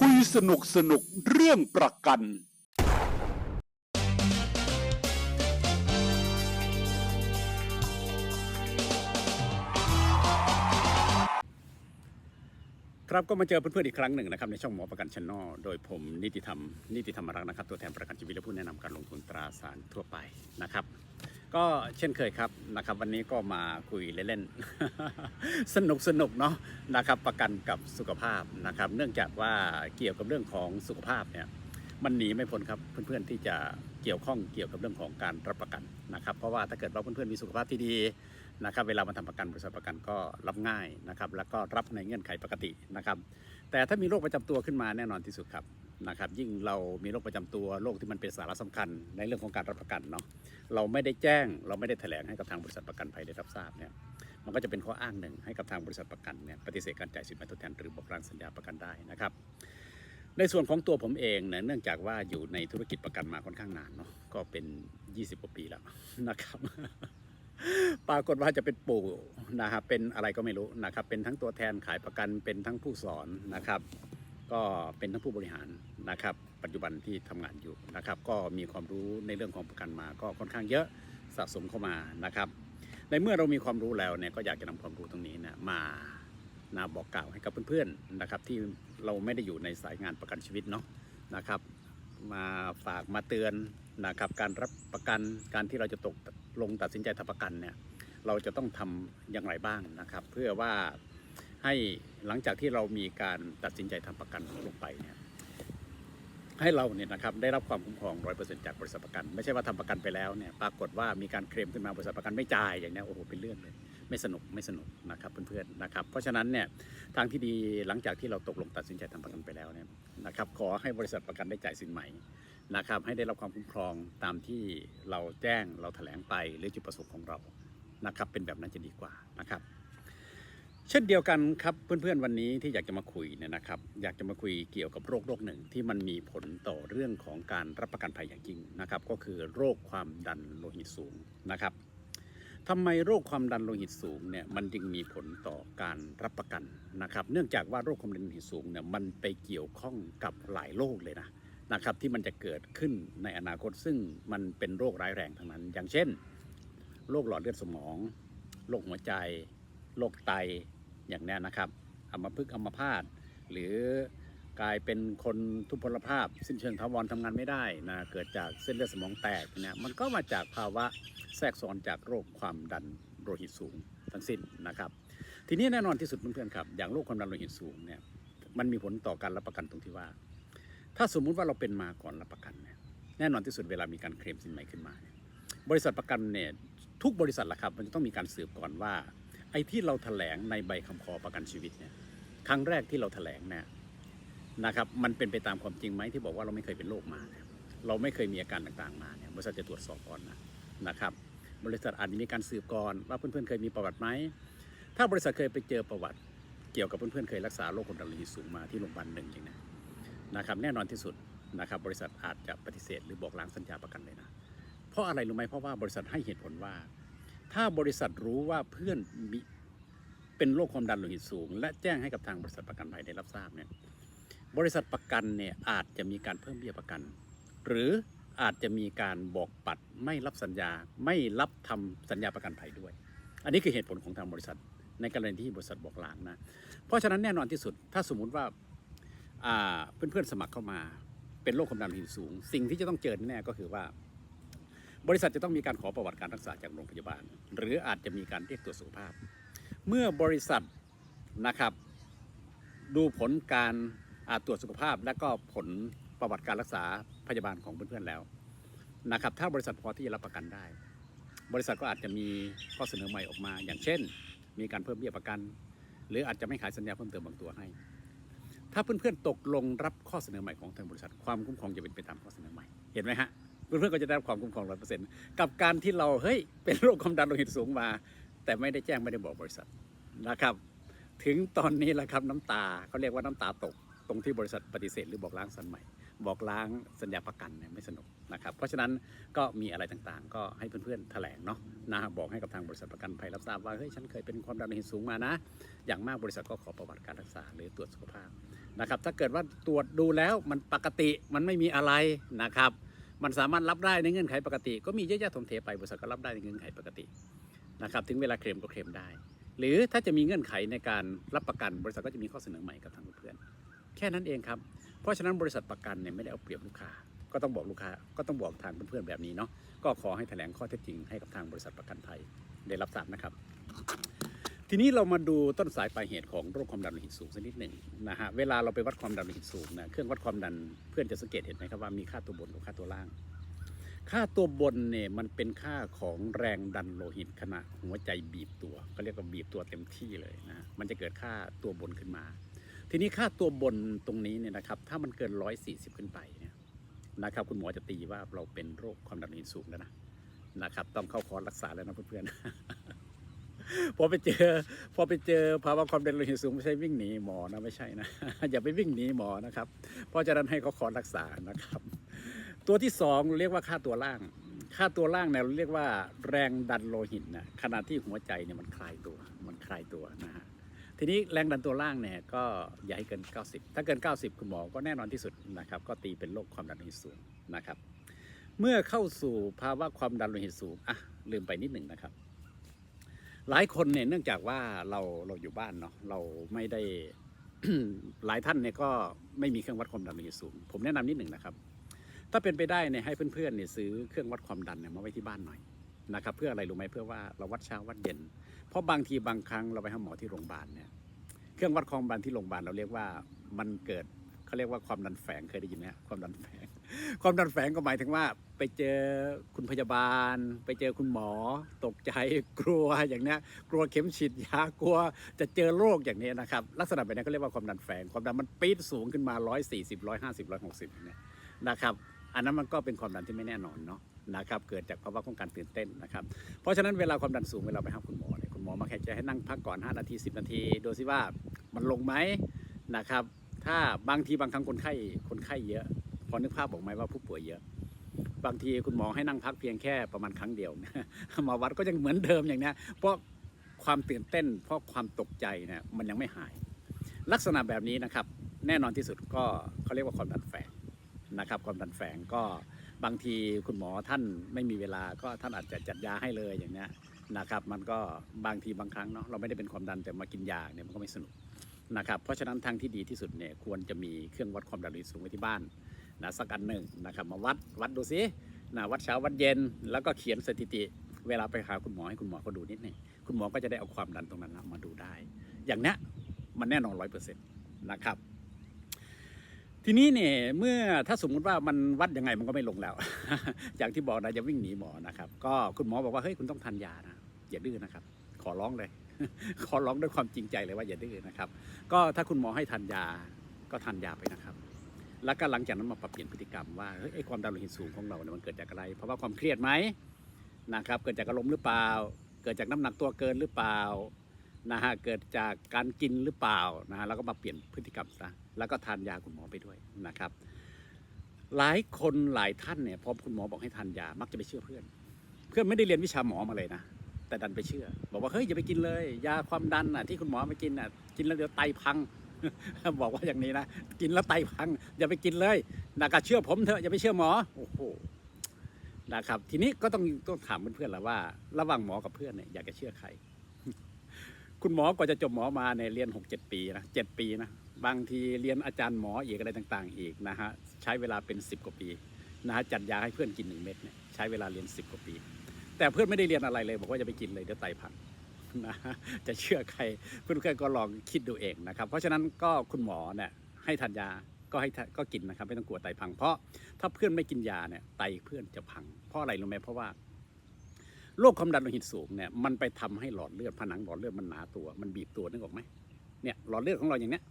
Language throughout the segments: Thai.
คุยสนุกสนุกเรื่องประกัน ครับก็มาเจอเพื่อนๆอีกครั้งหนึ่งนะครับในช่องหมอประกันชนอโดยผมนิติธรรมนิติธรรมรักนะครับ ตัวแทนประกันชีวิตและผู้แนะนำการลงทุนตราสารทั่วไปนะครับ ก็เช่นเคยครับนะครับ วันนี้ก็มาคุยเล่นๆ สนุกสนุกเนาะนะครับ ประกันกับสุขภาพนะครับ เนื่องจากว่าเกี่ยวกับเรื่องของสุขภาพเนี่ยมันหนีไม่พ้นครับเพื่อนๆที่จะเกี่ยวข้องเกี่ยวกับเรื่องของการรับประกันนะครับ เพราะว่าถ้าเกิดว่าเพื่อนๆมีสุขภาพที่ดีนะครับ เวลามาทำประกันบริษัทประกันก็รับง่ายนะครับ แล้วก็รับในเงื่อนไขปกตินะครับ แต่ถ้ามีโรคประจำตัวขึ้นมาแน่นอนที่สุดครับ นะครับยิ่งเรามีโรคประจำตัวโรคที่มันเป็นสาระสำคัญ ในเรื่องของการรับประกันเนาะเราไม่ได้แจ้งเราไม่ได้แถลงให้กับทางบริษัทประกันภัยได้รับทราบเนี่ยมันก็จะเป็นข้ออ้างหนึ่งให้กับทางบริษัทประกันเนี่ยปฏิเสธการจ่ายสินไหมทดแทนหรือบอกล้างสัญญาประกันได้นะครับในส่วนของตัวผมเองเนี่ยเนื่องจากว่าอยู่ในธุรกิจประกันมาค่อนข้างนานเนาะก็เป็น 20กว่าปีแล้วนะครับปรากฏว่าจะเป็นปู่นะครับเป็นอะไรก็ไม่รู้นะครับเป็นทั้งตัวแทนขายประกันเป็นทั้งผู้สอนนะครับ ก็เป็นทั้งผู้บริหารนะครับ ปัจจุบันที่ทำงานอยู่นะครับ ก็มีความรู้ในเรื่องของประกันมา ก็ค่อนข้างเยอะสะสมเข้ามานะครับ ในเมื่อเรามีความรู้แล้วเนี่ยก็อยากจะนำความรู้ตรงนี้เนะมานาบอกกล่าวให้กับเพื่อนๆนะครับ ที่เราไม่ได้อยู่ในสายงานประกันชีวิตเนาะนะครับ มาฝากมาเตือนนะครับการรับประกันการที่เราจะตกลงตัดสินใจทำประกันเนี่ยเราจะต้องทำอย่างไรบ้างนะครับ เพื่อว่า ให้หลังจากที่เรามีการตัดสินใจทำประกันลงไปเนี่ยให้เราเนี่ยนะครับได้รับความคุ้มครองร้อยเปอร์เซ็นต์จากบริษัทประกัน ไม่ใช่ว่าทำประกันไปแล้วเนี่ยปรากฏว่ามีการเคลมขึ้นมาบริษัทประกันไม่จ่ายอย่างนี้โอ้โหเป็นเรื่องเลย ไม่สนุกไม่สนุกนะครับเพื่อนๆนะครับเพราะฉะนั้นเนี่ยทางที่ดีหลังจากที่เราตกลงตัดสินใจทำประกันไปแล้วเนี่ยนะครับขอให้บริษัทประกันได้จ่ายสินไหม่นะครับให้ได้รับความคุ้มครองตามที่เราแจ้งเราแถลงไปหรือจุดประสงค์ของเรานะครับเป็นแบบนั้นจะดีกว่านะครับ เช่นเดียวกันครับเพื่อนๆวันนี้ที่อยากจะมาคุยเนี่ยนะครับอยากจะมาคุยเกี่ยวกับโรคโรคหนึ่งที่มันมีผลต่อเรื่องของการรับประกันภัยอย่างยิ่งนะครับก็คือโรคความดันโลหิตสูงนะครับทำไมโรคความดันโลหิตสูงเนี่ยมันจึงมีผลต่อการรับประกันนะครับเนื่องจากว่าโรคความดันโลหิตสูงเนี่ยมันไปเกี่ยวข้องกับหลายโรคเลยนะนะครับที่มันจะเกิดขึ้นในอนาคตซึ่งมันเป็นโรคร้ายแรงทั้งนั้น อย่างเช่น โรคหลอดเลือดสมอง โรคหัวใจ โรคไต อย่างนี้นะครับอัมาพฤกษ์อัมาพาตหรือกลายเป็นคนทุพพลภาพ สิ้นเชิงทวารทำงานไม่ได้นะเกิดจากเส้นเลือดสมองแตกเนี่ยมันก็มาจากภาวะแทรกซ้อนจากโรคความดันโลหิตสูงทั้งสิ้นนะครับ ทีนี้แน่นอนที่สุดเพื่อนๆครับ อย่างโรคความดันโลหิตสูงเนี่ยมันมีผลต่อการรับประกันตรงที่ว่า ถ้าสมมุติว่าเราเป็นมาก่อนรับประกันเนี่ยแน่นอนที่สุดเวลามีการเคลมสินใหม่ขึ้นมา บริษัทประกันเนี่ยทุกบริษัทละครับมันจะต้องมีการสืบก่อนว่า ไอ้ที่เราแถลงในใบคำขอประกันชีวิตเนี่ยครั้งแรกที่เราแถลงเนี่ยนะครับมันเป็นไปตามความจริงไหมที่บอกว่าเราไม่เคยเป็นโรคมาเนี่ยเราไม่เคยมีอาการต่างๆมาเนี่ยบริษัทจะตรวจสอบก่อนนะนะครับบริษัทอาจจะมีการสืบก่อนว่าเพื่อนๆเคยมีประวัติไหมถ้าบริษัทเคยไปเจอประวัติ เกี่ยวกับเพื่อนๆเคยรักษาโรคความดันโลหิตสูงมาที่โรงพยาบาลหนึ่งอย่างนี้นะครับแน่นอนที่สุดนะครับบริษัทอาจจะปฏิเสธหรือบอกล้างสัญญาประกันเลยนะเพราะอะไรรู้ไหมเพราะว่าบริษัทให้เหตุผลว่า ถ้าบริษัทรู้ว่าเพื่อนมีเป็นโรคความดันโลหิตสูง และแจ้งให้กับทางบริษัทประกันภัยได้รับทราบเนี่ยบริษัทประกันเนี่ยอาจจะมีการเพิ่มเบี้ยประกัน หรืออาจจะมีการบอกปัดไม่รับสัญญาไม่รับทำสัญญาประกันภัยด้วย อันนี้คือเหตุผลของทางบริษัท ในกรณีที่บริษัทบอกลางนะ เพราะฉะนั้นแน่นอนที่สุด ถ้าสมมุติว่าอ่าเพื่อนๆสมัครเข้ามา เป็นโรคความดันโลหิตสูง สิ่งที่จะต้องเจอแน่ก็คือว่า บริษัทจะต้องมีการขอประวัติการรักษาจากโรงพยาบาล หรืออาจจะมีการเรียกตรวจสุขภาพ เมื่อบริษัทนะครับดูผลการอ่าตรวจสุขภาพ และก็ผลประวัติการรักษาพยาบาลของเพื่อนๆแล้วนะครับถ้าบริษัทพอที่จะรับประกันได้ บริษัทก็อาจจะมีข้อเสนอใหม่ออกมา อย่างเช่น มีการเพิ่มเบี้ยประกัน หรืออาจจะไม่ขายสัญญาเพิ่มเติมบางตัวให้ ถ้าเพื่อนๆตกลงรับข้อเสนอใหม่ของทางบริษัทความคุ้มครองจะเป็นไปตามข้อเสนอใหม่ เห็นไหมฮะ เพื่อนๆก็จะได้รับความคุ้มครองร้อยเปอร์เซ็นต์กับการที่เราเฮ้ยเป็นโรคความดันโลหิตสูงมา แต่ไม่ได้แจ้งไม่ได้บอกบริษัทนะครับ ถึงตอนนี้แหละครับน้ำตาเขาเรียกว่าน้ำตาตก ตรงที่บริษัทปฏิเสธหรือบอกล้างสัญใหม่บอกล้างสัญญาประกันเนี่ยไม่สนุกนะครับ เพราะฉะนั้นก็มีอะไรต่างๆ ก็ให้เพื่อนๆแถลงเนาะนะบอกให้กับทางบริษัทประกันภัยรับทราบว่าเฮ้ยฉันเคยเป็นความดันโลหิตสูงมานะ อย่างมากบริษัทก็ขอประวัติการรักษาหรือตรวจสุขภาพนะครับ ถ้าเกิดว่าตรวจดูแล้วมันปกติมันไม่มีอะไรนะครับ มันสามารถรับได้ในเงื่อนไขปกติ ก็มีเยอะแยะถมเทไปบริษัทก็รับได้ในเงื่อนไขปกตินะครับถึงเวลาเคลมก็เคลมได้ หรือถ้าจะมีเงื่อนไขในการรับประกันบริษัทก็จะมีข้อเสนอใหม่กับทางเพื่อนแค่นั้นเองครับเพราะฉะนั้นบริษัทประกันเนี่ยไม่ได้เอาเปรียบลูกค้าก็ต้องบอกลูกค้าก็ต้องบอกทางเพื่อนๆแบบนี้เนาะก็ขอให้แถลงข้อเท็จจริงให้กับทางบริษัทประกันภัยได้รับทราบนะครับ ทีนี้เรามาดูต้นสายปลายเหตุของโรคความดันโลหิตสูงสักนิดหนึ่งนะฮะเวลาเราไปวัดความดันโลหิตสูงนะเครื่องวัดความดันเพื่อนจะสังเกตเห็นไหมครับว่ามีค่าตัวบนกับค่าตัวล่าง ค่าตัวบนเนี่ยมันเป็นค่าของแรงดันโลหิตขณะหัวใจบีบตัวเขาเรียกว่าบีบตัวเต็มที่เลยนะฮะมันจะเกิดค่าตัวบนขึ้นมา ทีนี้ค่าตัวบนตรงนี้เนี่ยนะครับถ้ามันเกิน 140 ขึ้นไปเนี่ยนะครับคุณหมอจะตีว่าเราเป็นโรคความดันโลหิตสูงแล้วนะนะครับต้องเข้าคอร์สรักษาแล้วนะเพื่อนๆ พอไปเจอ พอไปเจอภาวะความดันโลหิตสูงไม่ใช่วิ่งหนีหมอนะไม่ใช่นะ อย่าไปวิ่งหนีหมอนะครับ เพราะฉะนั้นให้เขาคอรักษานะครับ ตัวที่สองเรียกว่าค่าตัวล่าง ค่าตัวล่างเนี่ยเราเรียกว่าแรงดันโลหิตนะขณะที่หัวใจเนี่ยมันคลายตัว มันคลายตัวนะฮะทีนี้แรงดันตัวล่างเนี่ยก็อย่าให้เกิน 90 ถ้าเกิน 90 คุณหมอก็แน่นอนที่สุดนะครับ ก็ตีเป็นโรคความดันโลหิตสูงนะครับ เมื่อเข้าสู่ภาวะความดันโลหิตสูงอะลืมไปนิดหนึ่งนะครับ หลายคนเนี่ยเนื่องจากว่าเราเราอยู่บ้านเนาะเราไม่ได้ หลายท่านเนี่ยก็ไม่มีเครื่องวัดความดันโลหิตสูง ผมแนะนำนิดหนึ่งนะครับ ถ้าเป็นไปได้เนี่ยให้เพื่อนๆเนี่ยซื้อเครื่องวัดความดันเนี่ยมาไว้ที่บ้านหน่อยนะครับ เพื่ออะไรรู้ไหมเพื่อว่าเราวัดเช้าวัดเย็น เพราะบางทีบางครั้งเราไปหาหมอที่โรงพยาบาลเนี่ยเครื่องวัดความดันที่โรงพยาบาลเราเรียกว่ามันเกิด เขาเรียกว่าความดันแฝงเคยได้ยินไหมความดันแฝง ความดันแฝงก็หมายถึงว่า ไปเจอคุณพยาบาล ไปเจอคุณหมอ ตกใจกลัวอย่างนี้กลัวเข็มฉีดยากลัวจะเจอโรคอย่างนี้นะครับ ลักษณะแบบนี้ก็เรียกว่าความดันแฝง ความดันมันปี๊ดสูงขึ้นมา 140 150 160เนี่ยนะครับ อันนั้นมันก็เป็นความดันที่ไม่แน่นอนเนาะนะครับเกิดจากภาวะของการตื่นเต้นนะครับ เพราะฉะนั้นเวลาความดันสูงเวลาไปหาคุณหมอเนี่ยคุณหมอมาแค่จะให้นั่งพักก่อน 5 นาที 10 นาที ดูซิว่ามันลงไหมนะครับ ถ้าบางทีบางครั้งคนไข้คนไข้เยอะ พอนึกภาพบอกไหมว่าผู้ป่วยเยอะ บางทีคุณหมอให้นั่งพักเพียงแค่ประมาณครั้งเดียวมาวัดก็ยังเหมือนเดิมอย่างนี้เพราะความตื่นเต้น เพราะความตกใจเนี่ยมันยังไม่หาย ลักษณะแบบนี้นะครับ แน่นอนที่สุดก็เขาเรียกว่าความดันแฝงนะครับ ความดันแฝงก็บางทีคุณหมอท่านไม่มีเวลาก็ท่านอาจจะจัดยาให้เลยอย่างนี้นะครับ มันก็บางทีบางครั้งเนาะเราไม่ได้เป็นความดันแต่มากินยาเนี่ยมันก็ไม่สนุก นะครับ เพราะฉะนั้นทางที่ดีที่สุดเนี่ยควรจะมีเครื่องวัดความดันโลหิตสูงไว้ที่บ้านนะสักอันหนึ่งนะครับมาวัดวัดดูซินะวัดเช้าวัดเย็น แล้วก็เขียนสถิติ เวลาไปหาคุณหมอให้คุณหมอเขาดูนิดหนึงคุณหมอก็จะได้เอาความดันตรงนั้นมาดูได้ อย่างนี้มันแน่นอนร้อยเปอร์เซ็นต์นะครับทีนี้เนี่ยเมื่อถ้าสมมุติว่ามันวัดยังไงมันก็ไม่ลงแล้ว อย่างที่บอกนะจะวิ่งหนีหมอนะครับ ก็คุณหมอบอกว่าเฮ้ยคุณต้องทานยานะอย่าดื้อนะครับ ขอร้องเลย ขอร้องด้วยความจริงใจเลยว่าอย่าดื้อนะครับ ก็ถ้าคุณหมอให้ทานยาก็ทานยาไปนะครับ แล้วก็หลังจากนั้นมาปรับเปลี่ยนพฤติกรรมว่าเฮ้ยไอ้ความดันโลหิตสูงของเราเนี่ยมันเกิดจากอะไร เพราะว่าความเครียดไหมนะครับ เกิดจากอารมณ์หรือเปล่า เกิดจากน้ำหนักตัวเกินหรือเปล่านะฮะเกิดจากการกินหรือเปล่านะฮะแล้วก็มาเปลี่ยนพฤติกรรมซะแล้วก็ทานยาคุณหมอไปด้วยนะครับ หลายคนหลายท่านเนี่ยพอคุณหมอบอกให้ทานยามักจะไปเชื่อเพื่อน เพื่อนไม่ได้เรียนวิชาหมอมาเลยนะ แต่ดันไปเชื่อ บอกว่าเฮ้ยอย่าไปกินเลย ยาความดันน่ะที่คุณหมอมากินน่ะกินแล้วเดี๋ยวไตพัง บอกว่าอย่างนี้นะกินแล้วไตพัง อย่าไปกินเลยนะครับเชื่อผมเถอะอย่าไปเชื่อหมอโอ้โหนะครับ ทีนี้ก็ต้องต้องถามเพื่อนๆแล้วว่า ระหว่างหมอกับเพื่อนเนี่ยอยากจะเชื่อใคร คุณหมอกว่าจะจบหมอมาเนี่ยเรียนหกเจ็ดปีนะเจ็ดปีนะบางทีเรียนอาจารย์หมออีกอะไรต่าง ๆ อีกนะฮะใช้เวลาเป็นสิบกว่าปีนะฮะจัดยาให้เพื่อนกินหนึ่งเม็ดเนี่ยใช้เวลาเรียนสิบกว่าปี แต่เพื่อนไม่ได้เรียนอะไรเลย บอกว่าจะไปกินเลยเดี๋ยวไตพังนะจะเชื่อใครเพื่อนๆก็ลองคิดดูเองนะครับ เพราะฉะนั้นก็คุณหมอเนี่ยให้ทานยาก็ให้ก็กินนะครับไม่ต้องกลัวไตพัง เพราะถ้าเพื่อนไม่กินยาเนี่ยไตเพื่อนจะพัง เพราะอะไรรู้ไหมเพราะว่าโรคความดันโลหิตสูงเนี่ยมันไปทำให้หลอดเลือดผนังหลอดเลือดมันหนาตัว มันบีบตัวนึกออกไหมเนี่ยหลอดเลือดของเราอย่างเนี้ย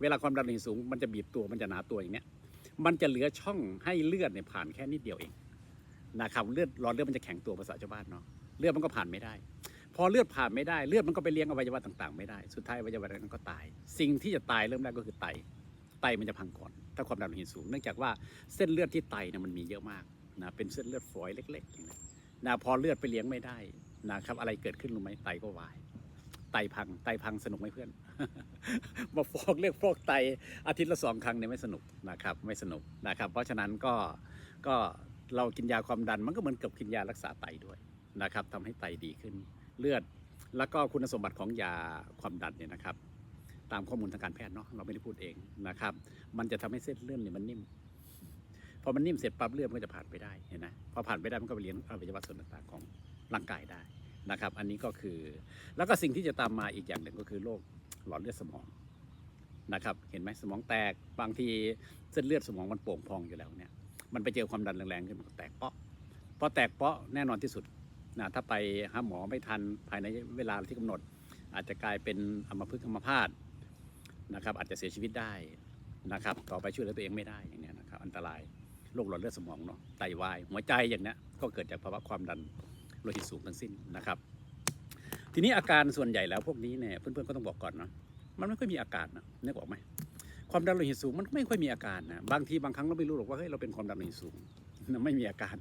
เวลาความดันโลหิตสูงมันจะบีบตัวมันจะหนาตัวอย่างเนี้ยมันจะเหลือช่องให้เลือดเนี่ยผ่านแค่นิดเดียวเอง นะครับเลือดหลอดเลือดมันจะแข็งตัวภาษาชาวบ้านเนาะเลือดมันก็ผ่านไม่ได้ พอเลือดผ่านไม่ได้เลือดมันก็ไปเลี้ยงอวัยวะต่างๆ ไม่ได้สุดท้ายอวัยวะนั้นก็ตาย สิ่งที่จะตายเริ่มแรกก็คือไตไตมันจะพังก่อน ถ้าความดันโลหิตสูงเนื่องจากว่าเส้นเลือดที่ไตเนี่ยมันมีเยอะมากนะเป็นเส้นเลือดฝอยเล็กๆอย่างนี้นะพอเลือดไปเลี้ยงไม่ได้นะครับอะไรเกิดขึ้นรู้ไหมไตก็วายไตพังไตพังสนุกไหมเพื่อน มาฟอกเรียกฟอกไตอาทิตย์ละสองครั้งเนี่ยไม่สนุกนะครับไม่สนุกนะครับ เพราะฉะนั้นก็ก็ เรากินยาความดันมันก็เหมือนกับกินยารักษาไตด้วยนะครับทำให้ไตดีขึ้นเลือด แล้วก็คุณสมบัติของยาความดันเนี่ยนะครับ ตามข้อมูลทางการแพทย์เนาะเราไม่ได้พูดเองนะครับ มันจะทำให้เส้นเลือดเนี่ยมันนิ่มพอมันนิ่มเสร็จปั๊บเลือดมันก็จะผ่านไปได้เห็นไหมพอผ่านไปได้มันก็ไปเลี้ยงอวัยวะส่วนต่างๆของร่างกายได้นะครับ อันนี้ก็คือแล้วก็สิ่งที่จะตามมาอีกอย่างหนึ่งก็คือโรคหลอดเลือดสมองนะครับ เห็นไหมสมองแตกบางทีเส้นเลือดสมองมันโป่งพองอยู่แล้วเนี่ย มันไปเจอความดันแรงๆขึ้นมันแตกเปาะพอแตกเปาะแน่นอนที่สุดนะถ้าไปหาหมอไม่ทันภายในเวลาที่กำหนด อาจจะกลายเป็นอัมพฤกษ์อัมพาตนะครับ อาจจะเสียชีวิตได้นะครับ ต่อไปช่วยเหลือตัวเองไม่ได้อย่างนี้นะครับอันตรายโรคหลอดเลือดสมองเนาะไตวาย หัวใจอย่างนี้ก็เกิดจากภาวะความดันโลหิตสูงทั้งสิ้นนะครับ ทีนี้อาการส่วนใหญ่แล้วพวกนี้เนี่ยเพื่อนๆก็ต้องบอกก่อนเนาะมันไม่ค่อยมีอาการนะนึกออกไหม ความดันโลหิตสูงมันไม่ค่อยมีอาการนะบางทีบางครั้งเราไม่รู้หรอกว่าเฮ้ยเราเป็นความดันโลหิตสูงไม่มีอาการ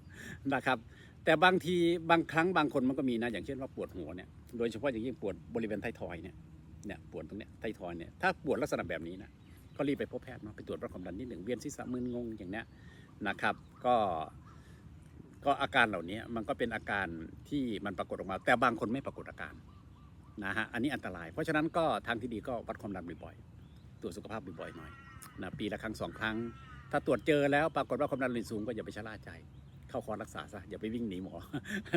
นะครับ แต่บางทีบางครั้งบางคนมันก็มีนะอย่างเช่นว่าปวดหัวเนี่ยโดยเฉพาะอย่างยิ่งปวดบริเวณไททอยเนี่ยเนี่ยปวดตรงเนี้ยไททอยเนี่ยถ้าปวดลักษณะแบบนี้นะก็รีบไปพบแพทย์เนาะไปตรวจวัดความดันนิดหนึ่งเวียนศีรษะมึนงงอย่างเนี้ยนะครับ ก็ก็อาการเหล่านี้มันก็เป็นอาการที่มันปรากฏออกมา แต่บางคนไม่ปรากฏอาการนะฮะอันนี้อันตราย เพราะฉะนั้นก็ทางที่ดีก็วัดความดันบ่อยๆ ตรวจสุขภาพบ่อยๆหน่อยนะปีละครั้งสองครั้ง ถ้าตรวจเจอแล้วปรากฏว่าความดันโลหิตสูงก็อย่าไปชะล่าใจ เข้าคอดรักษาซะอย่าไปวิ่งหนีหมอ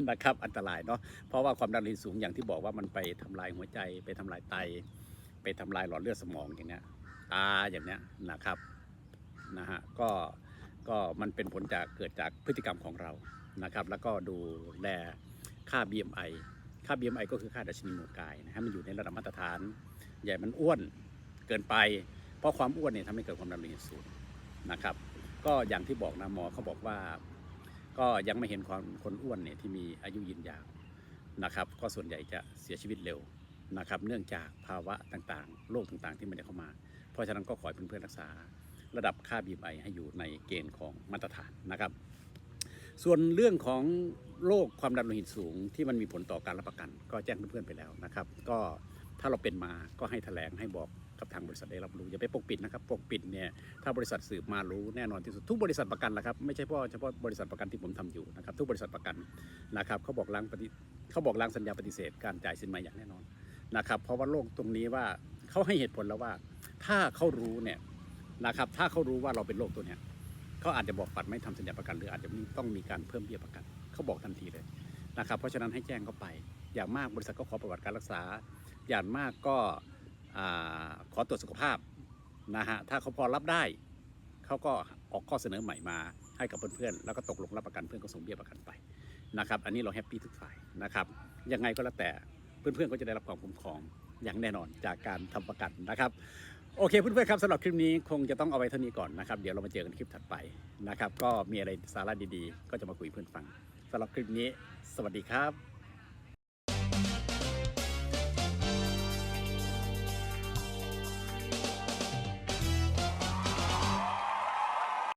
นะครับอันตรายเนาะเพราะว่าความดันโลหิตสูงอย่างที่บอกว่ามันไปทำลายหัวใจ ไปทำลายไต ไปทำลายหลอดเลือดสมองอย่างเนี้ยตาอย่างเนี้ยนะครับนะฮะก็ก็มันเป็นผลจากเกิดจากพฤติกรรมของเรานะครับ แล้วก็ดูแลค่า BMI ค่า BMI ก็คือค่าดัชนีมวลกายนะฮะมันอยู่ในระดับมาตรฐาน ใหญ่มันอ้วน เกินไป เพราะความอ้วนเนี่ยทำให้เกิดความดันโลหิตสูงนะครับ ก็อย่างที่บอกนะหมอเขาบอกว่า ก็ยังไม่เห็นความคนอ้วนเนี่ยที่มีอายุยืนยาวนะครับ ก็ส่วนใหญ่จะเสียชีวิตเร็วนะครับ เนื่องจากภาวะต่างๆ โรคต่างๆ ที่มันจะเข้ามา เพราะฉะนั้นก็ขอให้เพื่อนๆรักษา ระดับค่า BMI ให้อยู่ในเกณฑ์ของมาตรฐานนะครับ ส่วนเรื่องของโรคความดันโลหิตสูง ที่มันมีผลต่อการรับประกัน ก็แจ้งเพื่อนๆไปแล้วนะครับ ก็ถ้าเราเป็นมาก็ให้แถลงให้บอก กับทางบริษัทได้รับรู้อย่าไปปกปิดนะครับปกปิดเนี่ยถ้าบริษัทสืบมารู้แน่นอนที่สุดทุกบริษัทประกันแหละครับไม่ใช่เฉพาะเฉพาะบริษัทประกันที่ผมทำอยู่นะครับทุกบริษัทประกันนะครับเขาบอกล้างปฏิเขาบอกล้างสัญญาปฏิเสธ การจ่ายสินไหมอย่างแน่นอนนะครับเพราะว่าโรคตรงนี้ว่าเขาให้เหตุผลแล้วว่า ถ้าเขารู้เนี่ยนะครับถ้าเขารู้ว่าเราเป็นโรคตัวเนี้ยเขาอาจจะบอกปัดไม่ทำสัญญาประกัน หรืออาจจะต้องมีการเพิ่มเบี้ยประกันเขาบอกทันทีเลยนะครับเพราะฉะนั้นให้แจ้งเข้าไป อย่างมากบริษัทก็ขอประวัติการรักษา อย่างมากก็ ขอตรวจสุขภาพนะฮะถ้าเขาพอรับได้ เขาก็ออกข้อเสนอใหม่มาให้กับเพื่อนๆแล้วก็ตกลงรับประกันเพื่อนก็ส่งเบี้ยประกันไปนะครับอันนี้เราแฮปปี้ทุกฝ่ายนะครับยังไงก็แล้วแต่เพื่อนๆก็จะได้รับความคุ้มครองอย่างแน่นอนจากการทำประกันนะครับโอเคเพื่อนๆครับสำหรับคลิปนี้คงจะต้องเอาไว้เท่านี้ก่อนนะครับ เดี๋ยวเรามาเจอกันคลิปถัดไปนะครับ ก็มีอะไรสาระดีๆ ก็จะมาคุยเพื่อนฟังสำหรับคลิปนี้ สวัสดีครับ